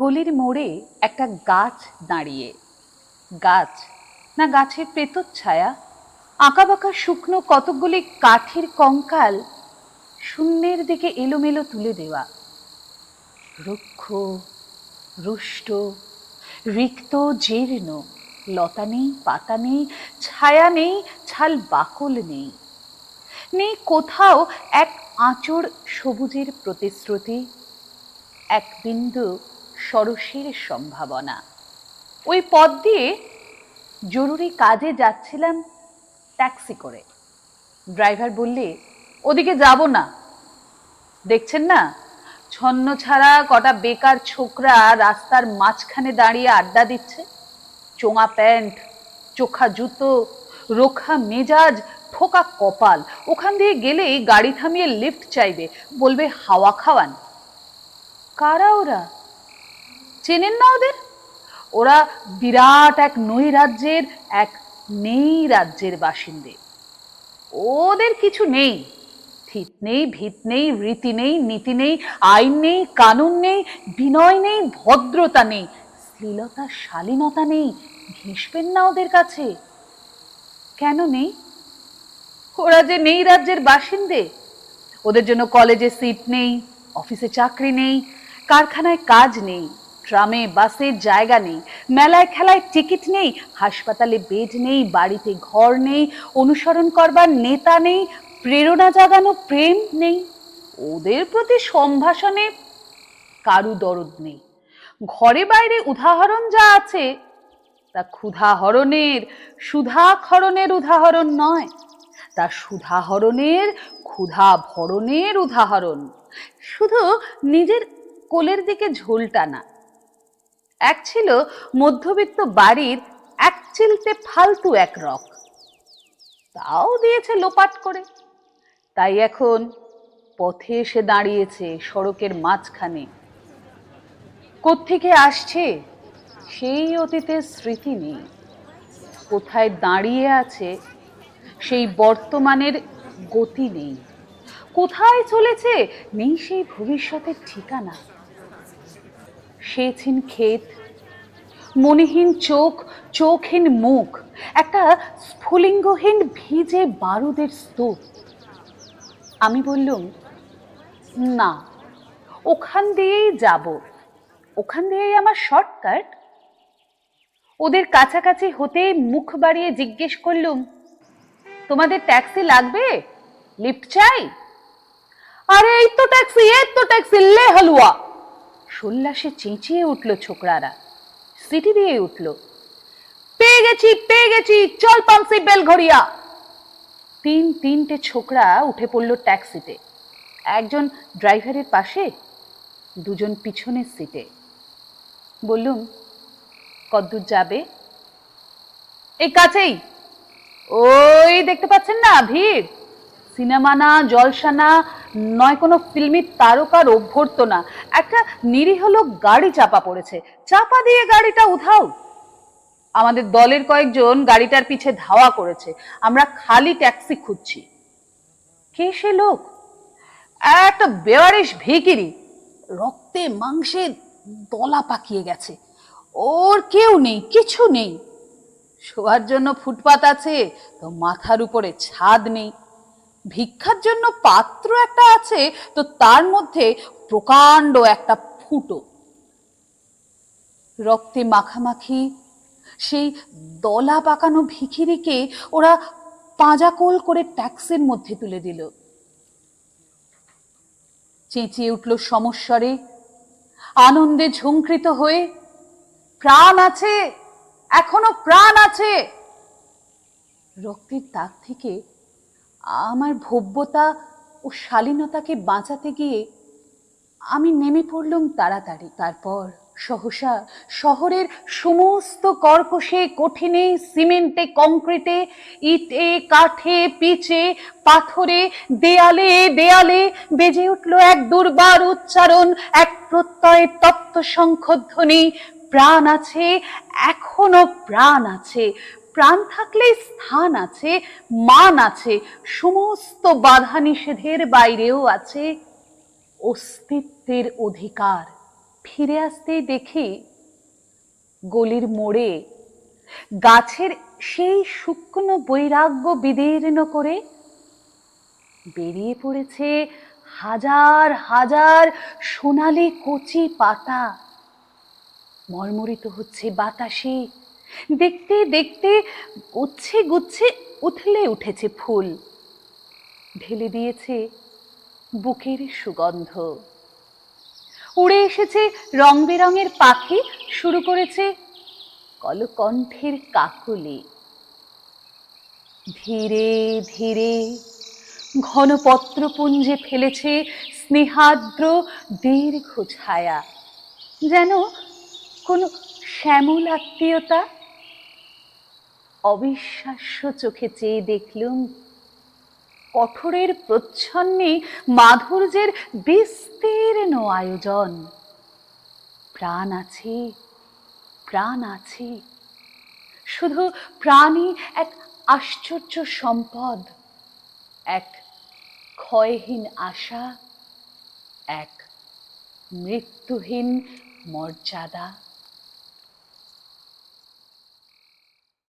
গলির মোড়ে একটা গাছ দাঁড়িয়ে। গাছ না গাছের প্রেতর ছায়া? আঁকাবাঁকা শুকনো কতকগুলি কাঠের কঙ্কাল শূন্যের দিকে এলোমেলো তুলে দেওয়া। রুক্ষ, রুষ্ট, রিক্ত, জীর্ণ, লতা নেই, পাতা নেই, ছায়া নেই, ছাল বাকল নেই। নেই কোথাও এক আঁচড় সবুজের প্রতিশ্রুতি, এক বিন্দু সরসের সম্ভাবনা। ওই পথ দিয়ে জরুরি কাজে যাচ্ছিলাম ট্যাক্সি করে। ড্রাইভার বললে, ওদিকে যাব না। দেখছেন না? ছন্ন ছাড়া কটা বেকার ছোকরা রাস্তার মাঝখানে দাঁড়িয়ে আড্ডা দিচ্ছে। চোঙা প্যান্ট, চোখা জুতো, রোখা মেজাজ, ঠোকা কপাল। ওখান দিয়ে গেলেই গাড়ি থামিয়ে লিফট চাইবে, বলবে হাওয়া খাওয়ান। কারা ওরা? চেনেন না ওদের? ওরা বিরাট এক নৈ রাজ্যের এক নেই রাজ্যের বাসিন্দে। ওদের কিছু নেই। থিত নেই, ভিত নেই, রীতি নেই, নীতি নেই, আইন নেই, কানুন নেই, বিনয় নেই, ভদ্রতা নেই, শ্লীলতা, শালীনতা নেই। ঘেঁষবেন না ওদের কাছে। কেন নেই? ওরা যে নেই রাজ্যের বাসিন্দে। ওদের জন্য কলেজে সিট নেই, অফিসে চাকরি নেই, কারখানায় কাজ নেই। ট্রামে, বাসে জায়গা নেই, মেলায় খেলায় টিকিট নেই, হাসপাতালে বেড নেই, বাড়িতে ঘর নেই, অনুসরণ করবার নেতা নেই, প্রেরণা জাগানো প্রেম নেই। ওদের প্রতি সম্ভাষণে কারু দরদ নেই। ঘরে বাইরে উদাহরণ যা আছে, তা ক্ষুধাহরণের, সুধাক্ষরণের উদাহরণ নয়। তা সুধাহরণের ক্ষুধা ভরণের উদাহরণ। শুধু নিজের কোলের দিকে ঝোলটা না এক ছিল মধ্যবিত্ত বাড়ির এক চিলতে ফালতু এক রক। তাও দিয়েছে লোপাট করে। তাই এখন পথে এসে দাঁড়িয়েছে সড়কের মাঝখানে। কোত্থেকে আসছে সেই অতীতের স্মৃতি নেই কোথায় দাঁড়িয়ে আছে সেই বর্তমানের গতি নেই। কোথায় চলেছে নেই সেই ভবিষ্যতের ঠিকানা। সেচিন ক্ষেত মনিহীন চোখ, চোখহীন মুখ, একটা স্ফুলিঙ্গহীন ভিজে বারুদের স্তূপ। আমি বললুম, না, ওখান দিয়েই যাব। ওখান দিয়েই আমার শর্টকাট। ওদের কাছাকাছি হতে মুখ বাড়িয়ে জিজ্ঞেস করলুম, তোমাদের ট্যাক্সি লাগবে? লিফট চাই? আরে, এই তো ট্যাক্সি, এই তো ট্যাক্সি, লে হালুয়া। সোল্লাসে চেঁচিয়ে উঠল ছোকরারা। সিটি দিয়ে উঠল, পেয়ে গেছি পেয়ে গেছি, চল পামসি বেলঘড়িয়া! তিন তিনটে ছোকরা উঠে পড়ল ট্যাক্সিতে। একজন ড্রাইভারের পাশে, দুজন পিছনের সিটে। বললুম, কদ্দূর যাবে? এই কাছেই। ওই দেখতে পাচ্ছেন না, ভিড়। সিনেমা না, জলসা না নয়, কোনো ফিল্মি তারকার অভ্যর্থনা। একটা নিরীহ লোক গাড়ি চাপা পড়েছে। চাপা দিয়ে গাড়িটা উধাও। আমাদের দলের কয়েকজন গাড়িটার পিছে ধাওয়া করেছে। আমরা খালি ট্যাক্সি খুঁজছি। কে সে লোক? একটা বেওয়ারিশ ভিকিরি। রক্তে, মাংসে দলা পাকিয়ে গেছে। ওর কেউ নেই, কিছু নেই। শোয়ার জন্য ফুটপাত আছে, তো মাথার উপরে ছাদ নেই। ভিক্ষার জন্য পাত্র একটা আছে, তো তার মধ্যে প্রকাণ্ড একটা ফুটো। রক্তে মাখামাখি, সেই দলা পাকানো ভিখিরিকে ওরা পাঁজাকোল করে ট্যাক্সির মধ্যে তুলে দিল। চেঁচিয়ে উঠল সমস্বরে, আনন্দে ঝুঁকৃত হয়ে, প্রাণ আছে, এখনও প্রাণ আছে! রক্তের তাক থেকে আমার ভব্যতা ও শালীনতাকে বাঁচাতে গিয়ে আমি নেমে পড়লুম তাড়াতাড়ি। তারপর সহসা শহরের সমস্ত কর্কশে, কঠিনে, সিমেন্টে, কংক্রিটে, ইটে, কাঠে, পিচে, পাথরে, দেয়ালে দেয়ালে বেজে উঠল এক দুর্বার উচ্চারণ, এক প্রত্যয় তত্ত্ব সংখ্যধ্বনি প্রাণ আছে, এখনও প্রাণ আছে। প্রাণ থাকলে স্থান আছে, মান আছে, সমস্ত বাধা নিষেধের বাইরেও আছে। অস্তিত্বের অধিকার। ফিরে আসতেই দেখি গলির মোড়ে গাছের সেই শুকনো বৈরাগ্য বিদীর্ণ করে বেরিয়ে পড়েছে হাজার হাজার সোনালি কচি পাতা। মর্মরিত হচ্ছে বাতাসে। দেখতে দেখতে গুচ্ছে গুচ্ছে উথলে উঠেছে ফুল। ঢেলে দিয়েছে বুকের সুগন্ধ। উড়ে এসেছে রং বেরঙের পাখি, শুরু করেছে কলকণ্ঠের কাকলি। ধীরে ধীরে ঘন পত্রপুঞ্জে ফেলেছে স্নেহাদ্র দীর্ঘ ছায়া। যেন কোনো শ্যামল আত্মীয়তা অবিশ্বাস্য চোখে চেয়ে দেখলুম কঠোরের প্রচ্ছন্নে মাধুর্যের বিস্তীর্ণ আয়োজন। প্রাণ আছে প্রাণ আছে। শুধু প্রাণী এক আশ্চর্য সম্পদ, এক ক্ষয়হীন আশা, এক মৃত্যুহীন মর্যাদা।